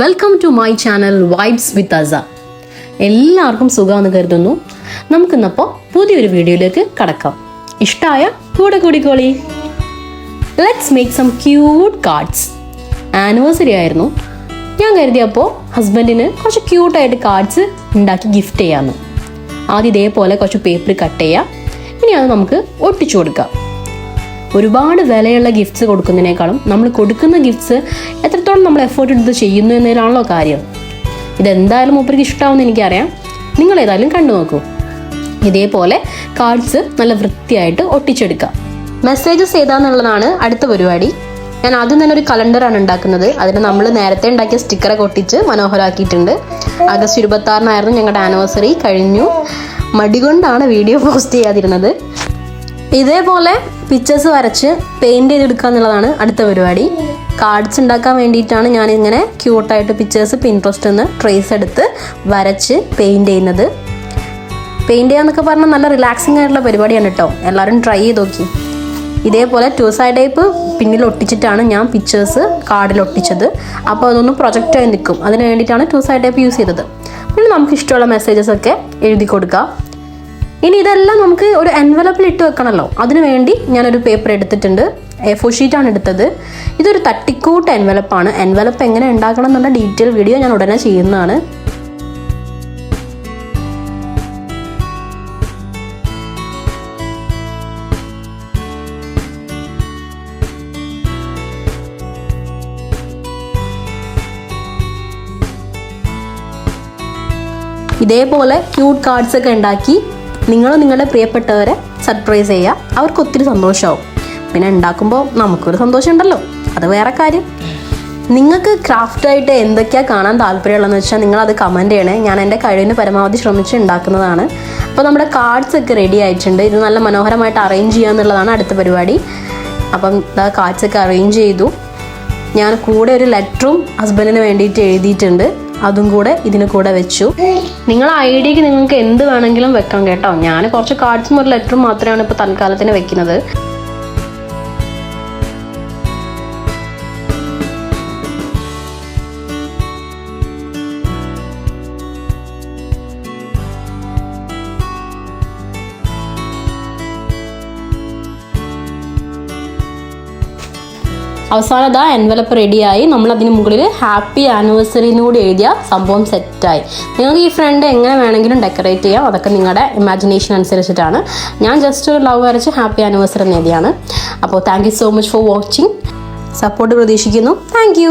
Welcome to my channel vibes with അസ എല്ലാവർക്കും സുഖമെന്ന് കരുതുന്നു. നമുക്കിന്നപ്പോൾ പുതിയൊരു വീഡിയോയിലേക്ക് കടക്കാം. ഇഷ്ടമായ കൂടെ കൂടിക്കോളി. Let's make some cute cards anniversary ആയിരുന്നു. ഞാൻ കരുതിയപ്പോൾ ഹസ്ബൻഡിന് കുറച്ച് ക്യൂട്ടായിട്ട് കാർഡ്സ് ഉണ്ടാക്കി ഗിഫ്റ്റ് ചെയ്യാമെന്ന് ആദ്യം ഇതേപോലെ കുറച്ച് പേപ്പർ കട്ട് ചെയ്യാം. ഇനി അത് നമുക്ക് ഒട്ടിച്ചു കൊടുക്കാം. ഒരുപാട് വിലയുള്ള ഗിഫ്റ്റ്സ് കൊടുക്കുന്നതിനേക്കാളും നമ്മൾ കൊടുക്കുന്ന ഗിഫ്റ്റ്സ് എത്രത്തോളം നമ്മൾ എഫേർട്ട് എടുത്ത് ചെയ്യുന്നു എന്നതിലാണല്ലോ കാര്യം. ഇതെന്തായാലും മൂപ്പർക്ക് ഇഷ്ടമാവുമെന്ന് എനിക്കറിയാം. നിങ്ങൾ ഏതായാലും കണ്ടു നോക്കൂ. ഇതേപോലെ കാർഡ്സ് നല്ല വൃത്തിയായിട്ട് ഒട്ടിച്ചെടുക്കാം മെസ്സേജസ് ഏതാന്നുള്ളതാണ് അടുത്ത പരിപാടി. ഞാൻ ആദ്യം തന്നെ ഒരു കലണ്ടറാണ് ഉണ്ടാക്കുന്നത്. അതിന് നമ്മൾ നേരത്തെ ഉണ്ടാക്കിയ സ്റ്റിക്കറൊക്കെ ഒട്ടിച്ച് മനോഹരമാക്കിയിട്ടുണ്ട് ആഗസ്റ്റ് ഇരുപത്തി ആറിനായിരുന്നു ഞങ്ങളുടെ ആനിവേഴ്സറി കഴിഞ്ഞു. മടികൊണ്ടാണ് വീഡിയോ പോസ്റ്റ് ചെയ്യാതിരുന്നത്. ഇതേപോലെ പിക്ചേഴ്സ് വരച്ച് പെയിന്റ് ചെയ്തെടുക്കുക എന്നുള്ളതാണ് അടുത്ത പരിപാടി. കാർഡ്സ് ഉണ്ടാക്കാൻ വേണ്ടിയിട്ടാണ് ഞാൻ ഇങ്ങനെ ക്യൂട്ടായിട്ട് പിക്ചേഴ്സ് പിൻട്രസ്റ്റ് നിന്ന് ട്രേസ് എടുത്ത് വരച്ച് പെയിന്റ് ചെയ്യുന്നത്. പെയിന്റ് ചെയ്യാന്നൊക്കെ പറഞ്ഞാൽ നല്ല റിലാക്സിങ് ആയിട്ടുള്ള പരിപാടിയാണ് കേട്ടോ എല്ലാവരും ട്രൈ ചെയ്ത് നോക്കി. ഇതേപോലെ ടു സൈഡ് ടൈപ്പ് പിന്നിൽ ഒട്ടിച്ചിട്ടാണ് ഞാൻ പിക്ചേഴ്സ് കാർഡിൽ ഒട്ടിച്ചത്. അപ്പോൾ അതൊന്ന് പ്രൊജക്റ്റായി നിൽക്കും. അതിന് വേണ്ടിയിട്ടാണ് ടു സൈഡ് ടൈപ്പ് യൂസ് ചെയ്തത്. പിന്നെ നമുക്ക് ഇഷ്ടമുള്ള മെസ്സേജസ് ഒക്കെ എഴുതി കൊടുക്കാം. ഇനി ഇതെല്ലാം നമുക്ക് ഒരു എൻവലപ്പിൽ ഇട്ട് വെക്കണമല്ലോ അതിനു വേണ്ടി ഞാനൊരു പേപ്പർ എടുത്തിട്ടുണ്ട്. എ ഫോർ ഷീറ്റാണ് എടുത്തത്. ഇതൊരു തട്ടിക്കൂട്ട് എൻവലപ്പാണ് എൻവലപ്പ് എങ്ങനെ ഉണ്ടാക്കണം എന്നുള്ള ഡീറ്റെയിൽ വീഡിയോ ഞാൻ ഉടനെ ചെയ്യുന്നതാണ്. ഇതേപോലെ ക്യൂട്ട് കാർഡ്സ് ഒക്കെ ഉണ്ടാക്കി നിങ്ങൾ നിങ്ങളുടെ പ്രിയപ്പെട്ടവരെ സർപ്രൈസ് ചെയ്യുക. അവർക്ക് ഒത്തിരി സന്തോഷമാവും പിന്നെ ഉണ്ടാക്കുമ്പോൾ നമുക്കൊരു സന്തോഷം ഉണ്ടല്ലോ അത് വേറെ കാര്യം. നിങ്ങൾക്ക് ക്രാഫ്റ്റായിട്ട് എന്തൊക്കെയാണ് കാണാൻ താല്പര്യമുള്ളതെന്ന് വെച്ചാൽ നിങ്ങൾ അത് കമന്റ് ചെയ്യണേ. ഞാൻ എന്റെ കഴിവിന് പരമാവധി ശ്രമിച്ച് ഉണ്ടാക്കുന്നതാണ്. അപ്പോൾ നമ്മുടെ കാർഡ്സ് ഒക്കെ റെഡി ആയിട്ടുണ്ട്. ഇത് നല്ല മനോഹരമായിട്ട് അറേഞ്ച് ചെയ്യുക എന്നുള്ളതാണ് അടുത്ത പരിപാടി. അപ്പം ഇതാ കാർഡ്സ് ഒക്കെ അറേഞ്ച് ചെയ്തു. ഞാൻ കൂടെ ഒരു ലെറ്ററും ഹസ്ബൻഡിന് വേണ്ടിയിട്ട് എഴുതിയിട്ടുണ്ട്. അതും കൂടെ ഇതിന് കൂടെ വെച്ചു. നിങ്ങൾ ഐഡിയക്ക് നിങ്ങൾക്ക് എന്ത് വേണമെങ്കിലും വെക്കാം കേട്ടോ. ഞാൻ കുറച്ച് കാർഡ്സും ഒരു ലെറ്ററും മാത്രമാണ് ഇപ്പോൾ തൽക്കാലത്തിന് വെക്കുന്നത്. അവസാനം അതാ എൻവലപ്പ് റെഡിയായി നമ്മൾ അതിന് മുകളിൽ ഹാപ്പി ആനിവേഴ്സറി എന്ന് കൂടി എഴുതിയ സംഭവം സെറ്റായി നിങ്ങൾക്ക് ഈ ഫ്രണ്ട് എങ്ങനെ വേണമെങ്കിലും ഡെക്കറേറ്റ് ചെയ്യാം. അതൊക്കെ നിങ്ങളുടെ ഇമാജിനേഷൻ അനുസരിച്ചിട്ടാണ്. ഞാൻ ജസ്റ്റ് ഒരു ലവ് വരച്ച് ഹാപ്പി ആനിവേഴ്സറി എന്ന് എഴുതിയാണ്. അപ്പോൾ thank so much for watching support പ്രതീക്ഷിക്കുന്നു. താങ്ക്